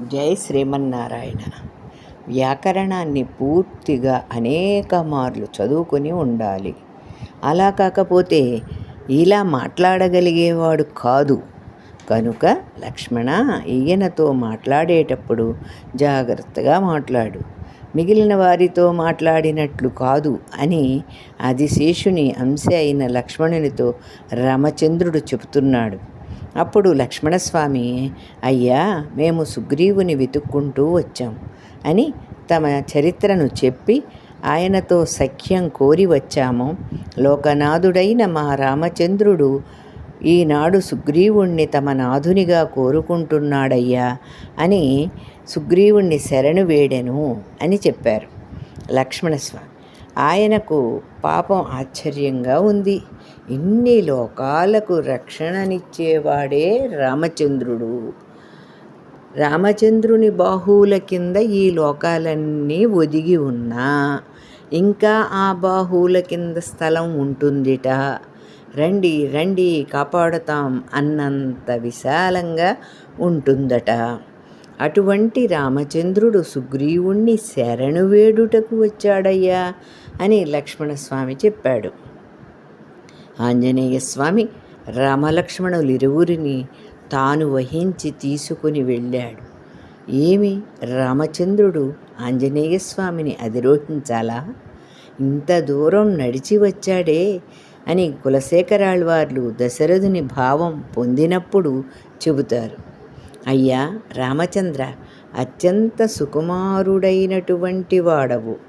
జై శ్రీమన్నారాయణ. వ్యాకరణాన్ని పూర్తిగా అనేక మార్లు చదువుకొని ఉండాలి. అలా కాకపోతే ఇలా మాట్లాడగలిగేవాడు కాదు. కనుక లక్ష్మణ ఈయనతో మాట్లాడేటప్పుడు జాగ్రత్తగా మాట్లాడు. మిగిలిన వారితో మాట్లాడినట్లు కాదు అని ఆదిశేషుని అంశ అయిన లక్ష్మణునితో రామచంద్రుడు చెబుతున్నాడు. అప్పుడు లక్ష్మణస్వామి అయ్యా మేము సుగ్రీవుని వెతుక్కుంటూ వచ్చాం అని తమ చరిత్రను చెప్పి ఆయనతో సఖ్యం కోరి వచ్చాము. లోకనాథుడైన మా రామచంద్రుడు ఈనాడు సుగ్రీవుణ్ణి తమ నాథునిగా కోరుకుంటున్నాడయ్యా అని సుగ్రీవుణ్ణి శరణు వేడెను అని చెప్పారు లక్ష్మణస్వామి. ఆయనకు పాపం ఆశ్చర్యంగా ఉంది. ఇన్ని లోకాలకు రక్షణనిచ్చేవాడే రామచంద్రుడు. రామచంద్రుని బాహువుల కింద ఈ లోకాలన్నీ ఒదిగి ఉన్నా ఇంకా ఆ బాహువుల కింద స్థలం ఉంటుందిట. రండి రండి కాపాడుతాం అన్నంత విశాలంగా ఉంటుందట. అటువంటి రామచంద్రుడు సుగ్రీవుణ్ణి శరణు వేడుటకు వచ్చాడయ్యా. అని లక్ష్మణస్వామి చెప్పాడు. ఆంజనేయ స్వామి రామలక్ష్మణులిరువురిని తాను వహించి తీసుకుని వెళ్ళాడు. ఏమి? రామచంద్రుడు ఆంజనేయ స్వామిని అధిరోహించాలా? ఇంత దూరం నడిచి వచ్చాడే అని కులశేఖరాళ్వార్లు దశరథుని భావం పొందినప్పుడు చెబుతారు. అయ్యా రామచంద్ర అత్యంత సుకుమారుడైనటువంటి వాడవు.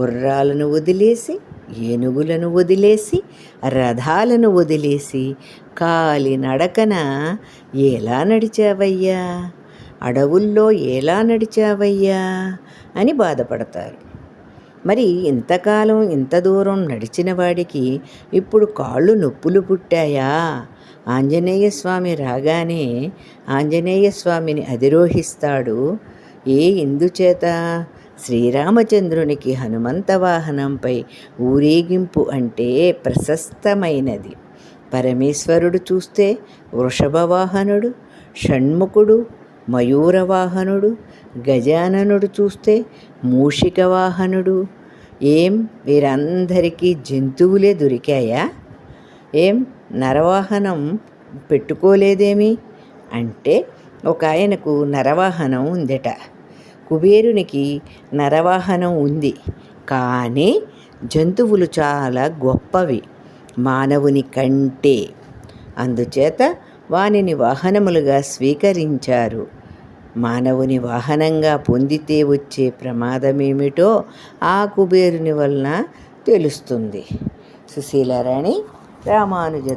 గుర్రాలను వదిలేసి ఏనుగులను వదిలేసి రథాలను వదిలేసి కాలి నడకన ఎలా నడిచావయ్యా? అడవుల్లో ఎలా నడిచావయ్యా? అని బాధపడతారు. మరి ఇంతకాలం ఇంత దూరం నడిచిన వాడికి ఇప్పుడు కాళ్ళు నొప్పులు పుట్టాయా? ఆంజనేయ స్వామి రాగానే ఆంజనేయ స్వామిని అధిరోహిస్తాడు. ఏ ఇందుచేత? శ్రీరామచంద్రునికి హనుమంత వాహనంపై ఊరేగింపు అంటే ప్రశస్తమైనది. పరమేశ్వరుడు చూస్తే వృషభ వాహనుడు షణ్ముఖుడు మయూర వాహనుడు గజాననుడు చూస్తే మూషిక వాహనుడు ఏం? వీరందరికీ జంతువులే దొరికాయా? ఏం? నరవాహనం పెట్టుకోలేదేమి? అంటే ఒక ఆయనకు నరవాహనం ఉందట. కుబేరునికి నరవాహనం ఉంది. కానీ జంతువులు చాలా గొప్పవి మానవుని కంటే. అందుచేత వానిని వాహనములుగా స్వీకరించారు. మానవుని వాహనంగా పొందితే వచ్చే ప్రమాదమేమిటో ఆ కుబేరుని వలన తెలుస్తుంది. సుశీలారాణి రామానుజ